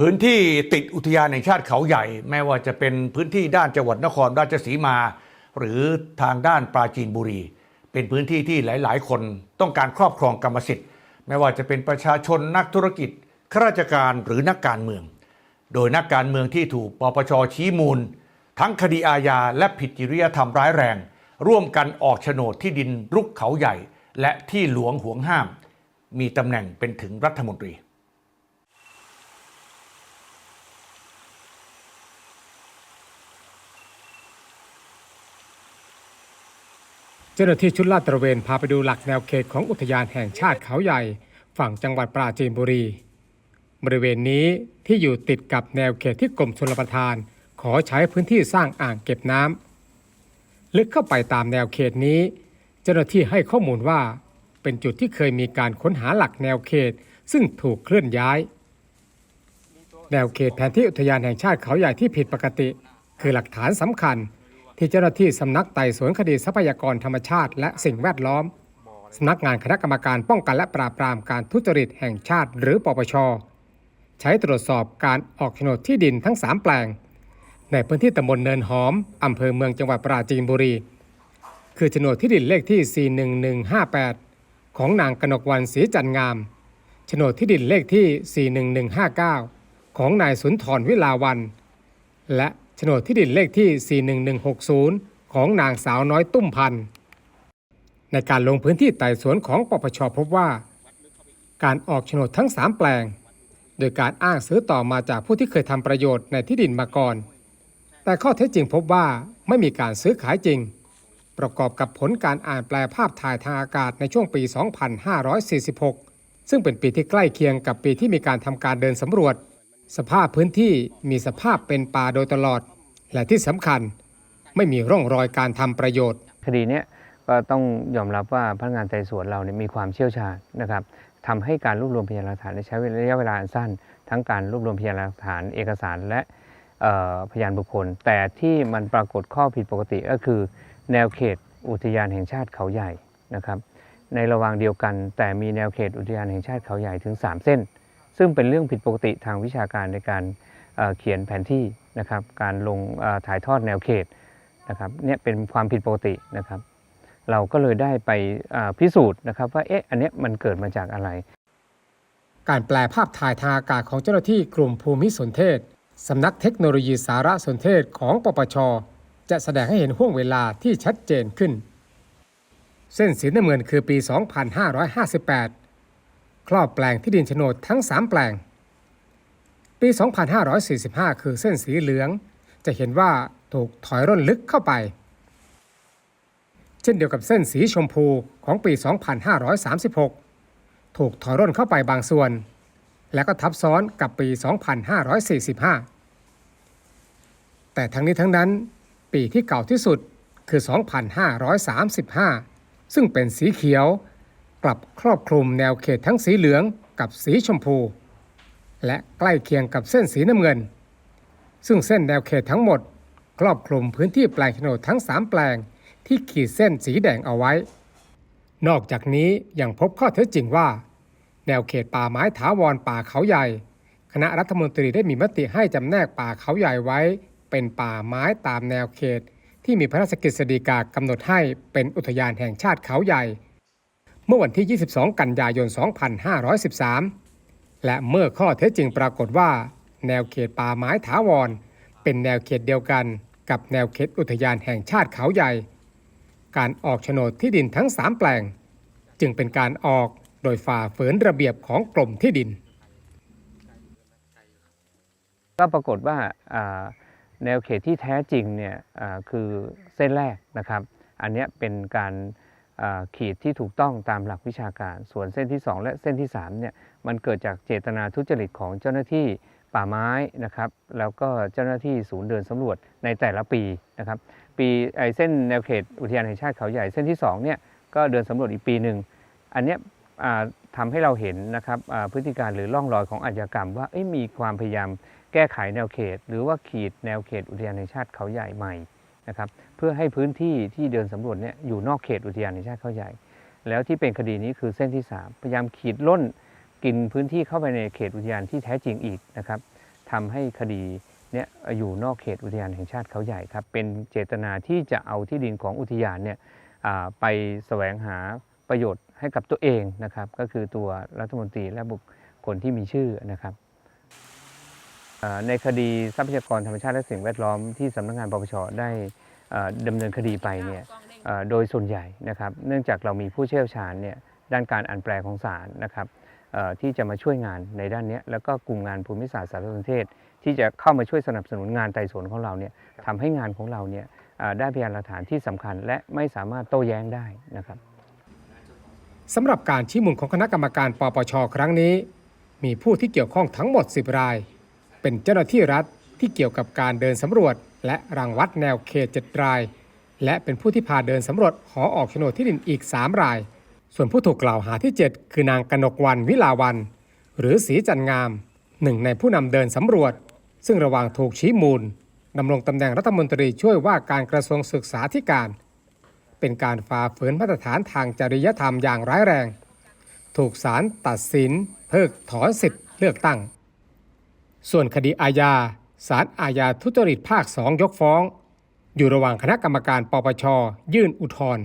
พื้นที่ติดอุทยานแห่งชาติเขาใหญ่ แม้ว่าจะเป็นพื้นที่ด้านจังหวัดนครราชสีมา หรือทางด้านปราจีนบุรี เป็นพื้นที่ที่หลาย ๆ คนต้องการครอบครองกรรมสิทธิ์ ไม่ว่าจะเป็นประชาชนนักธุรกิจข้าราชการหรือนักการเมือง โดยนักการเมืองที่ถูกปปชชี้มูล ทั้งคดีอาญาและผิดจริยธรรมร้ายแรง ร่วมกันออกโฉนดที่ดินรุกเขาใหญ่ และที่หลวงห่วงห้าม มีตำแหน่งเป็นถึงรัฐมนตรี เจ้าหน้าที่ชุดลาดตระเวนพาไปดูหลักแนวเขตของอุทยานแห่งชาติเขาใหญ่ ฝั่งจังหวัดปราจีนบุรี บริเวณนี้ที่อยู่ติดกับแนวเขตที่กรมชลประทาน ขอใช้พื้นที่สร้างอ่างเก็บน้ำลึกเข้าไปตามแนวเขตนี้ เจ้าหน้าที่ให้ข้อมูลว่า เป็นจุดที่เคยมีการค้นหาหลักแนวเขตซึ่งถูกเคลื่อนย้าย แนวเขตแผนที่อุทยานแห่งชาติเขาใหญ่ที่ผิดปกติ คือหลักฐานสำคัญ ที่เจ้าหน้าที่สำนักไต่สวนคดีทรัพยากรธรรมชาติ และสิ่งแวดล้อมสำนักงานคณะกรรมการป้องกันและปราบปรามการทุจริตแห่งชาติ หรือปปช ใช้ตรวจสอบการออกโฉนดที่ดินทั้ง 3 แปลง ในพื้นที่ตำบลเนินหอมอำเภอเมืองจังหวัดปราจีนบุรี คือโฉนดที่ดินเลขที่ 41158 ของนางกนกวันศรีจันงามโฉนดที่ดินเลขที่ 41159 ของนายสุนทรวิลาวัน และ โฉนดที่ดินเลขที่ 41160 ของนางสาวน้อยตุ้มพันธ์ในการลงพื้นที่ไต่สวนของปปชพบว่า การออกโฉนดทั้ง 3 แปลง โดยการอ้างซื้อต่อมาจากผู้ที่เคยทำประโยชน์ในที่ดินมาก่อน แต่ข้อเท็จจริงพบว่าไม่มีการซื้อขายจริง ประกอบกับผลการอ่านแปลภาพถ่ายทางอากาศในช่วงปี 2546 ซึ่งเป็นปีที่ใกล้เคียงกับปีที่มีการทำการเดินสำรวจ สภาพพื้นที่มีสภาพเป็นป่าโดยตลอด และที่สำคัญไม่มีร่องรอยการทำประโยชน์ คดีนี้ก็ต้องยอมรับว่าพนักงานไต่สวนเราเนี่ยมีความเชี่ยวชาญนะครับทำให้การรวบรวมพยานหลักฐานใช้ระยะเวลาอันสั้น ทั้งการรวบรวมพยานหลักฐานเอกสารและพยานบุคคล แต่ที่มันปรากฏข้อผิดปกติก็คือ แนวเขตอุทยานแห่งชาติเขาใหญ่นะครับในระหว่างเดียวกัน แต่มีแนวเขตอุทยานแห่งชาติเขาใหญ่ถึง 3 เส้น ซึ่งเป็นเรื่องผิดปกติทางวิชาการในการเเขียนแผนที่นะครับ การลงถ่ายทอดแนวเขตนะครับเนี่ยเป็นความผิดปกตินะครับ เราก็เลยได้ไปพิสูจน์นะครับว่าเอ๊ะอันเนี้ยมันเกิดมาจากอะไร การแปลภาพถ่ายทางอากาศของเจ้าหน้าที่กลุ่มภูมิสนเทศสำนักเทคโนโลยีสารสนเทศของปปช จะแสดงให้เห็นห่วงเวลาที่ชัดเจนขึ้น เส้นสีน้ำเงินคือปี 2558 ครอบแปลงที่ดินโฉนดทั้ง 3 แปลง ปี 2545 คือเส้นสีเหลือง จะเห็นว่าถูกถอยร่นลึกเข้าไป เช่นเดียวกับเส้นสีชมพูของปี 2536 ถูกถอยร่นเข้าไปบางส่วน และก็ทับซ้อนกับปี 2545 แต่ทั้งนี้ทั้งนั้น ปีที่เก่าที่สุดคือ 2535 ซึ่งเป็นสีเขียว กลับครอบคลุมแนวเขตทั้งสีเหลืองกับสีชมพู และใกล้เคียงกับเส้นสีน้ำเงิน ซึ่งเส้นแนวเขตทั้งหมด ครอบคลุมพื้นที่แปลงโฉนดทั้ง 3 แปลงที่ขีดเส้นสีแดงเอาไว้ นอกจากนี้ยังพบข้อเท็จจริงว่า แนวเขตป่าไม้ถาวรป่าเขาใหญ่ คณะรัฐมนตรีได้มีมติให้จำแนกป่าเขาใหญ่ไว้ เป็นป่าไม้ตามแนวเขต ที่มีพระราชกฤษฎีกากำหนดให้เป็นอุทยานแห่งชาติเขาใหญ่ เมื่อวันที่ 22 กันยายน 2513 และเมื่อข้อเท็จจริงปรากฏว่า แนวเขตป่าไม้ถาวร เป็นแนวเขตเดียวกันกับแนวเขตอุทยานแห่งชาติเขาใหญ่ การออกโฉนดที่ดินทั้ง 3 แปลง จึงเป็นการออกโดยฝ่าฝืนระเบียบของกรมที่ดิน ก็ปรากฏว่าแนวเขตที่แท้จริงเนี่ยคือเส้นแรกนะครับ อันนี้เป็นการ ขีดที่ถูกต้องตามหลักวิชาการ ส่วนเส้นที่ 2 และเส้นที่3เนี่ยมันเกิดจากเจตนาทุจริตของเจ้าหน้าที่ป่าไม้นะครับ แล้วก็เจ้าหน้าที่ศูนย์เดินสำรวจในแต่ละปีนะครับ ปีไอเส้นแนวเขตอุทยานแห่งชาติเขาใหญ่เส้นที่2เนี่ยก็เดินสำรวจอีกปีหนึ่งอันเนี้ยทำให้เราเห็นนะครับพฤติการหรือร่องรอยของอาชญากรรม ว่ามีความพยายามแก้ไขแนวเขต หรือว่าขีดแนวเขตอุทยานแห่งชาติเขาใหญ่ใหม่ นะครับเพื่อให้พื้นที่ที่เดินสำรวจเนี่ยอยู่นอกเขตอุทยานแห่งชาติเขาใหญ่ แล้วที่เป็นคดีนี้คือเส้นที่ 3 พยายามขีดล้นกินพื้นที่เข้าไปในเขตอุทยานที่แท้จริงอีกนะครับทำให้คดีเนี่ยอยู่นอกเขตอุทยานแห่งชาติเขาใหญ่ครับเป็นเจตนาที่จะเอาที่ดินของอุทยานเนี่ยไปแสวงหาประโยชน์ให้กับตัวเองนะครับก็คือตัวรัฐมนตรีและบุคคลที่มีชื่อนะครับ ในคดีทรัพยากรธรรมชาติและสิ่งแวดล้อมที่สำนักงานปปชได้ดำเนินคดีไปเนี่ยโดยส่วนใหญ่นะครับ เนื่องจากเรามีผู้เชี่ยวชาญเนี่ยด้านการอ่านแปลของศาลนะครับที่จะมาช่วยงานในด้านนี้แล้วก็กลุ่มงานภูมิศาสตร์สารสนเทศ ที่จะเข้ามาช่วยสนับสนุนงานไต่สวนของเราเนี่ยทำให้งานของเราเนี่ยได้พยานหลักฐานที่สำคัญ และไม่สามารถโต้แย้งได้นะครับสำหรับการชี้มูลของคณะกรรมการปปช ครั้งนี้ มีผู้ที่เกี่ยวข้องทั้งหมด 10 ราย เป็นเจ้าหน้าที่รัฐที่เกี่ยวกับการเดินสำรวจ และรังวัดแนวเขต7ราย และเป็นผู้ที่พาเดินสำรวจหอออกโฉนดที่ดินอีก 3 ราย ส่วนผู้ถูกกล่าวหาที่ 7 คือนางกนกวันวิลาวัน หรือศรีจันงามหนึ่งในผู้นำเดินสำรวจ ซึ่งระหว่างถูกชี้มูลดำรงตำแหน่งรัฐมนตรีช่วยว่าการกระทรวงศึกษาธิการ เป็นการฝ่าฝืนมาตรฐานทางจริยธรรมอย่างร้ายแรง ถูกศาลตัดสิน เพิกถอนสิทธิ์เลือกตั้ง ส่วนคดีอาญาศาลอาญาทุจริตภาคสองยกฟ้อง อยู่ระหว่างคณะกรรมการปปชยื่นอุทธรณ์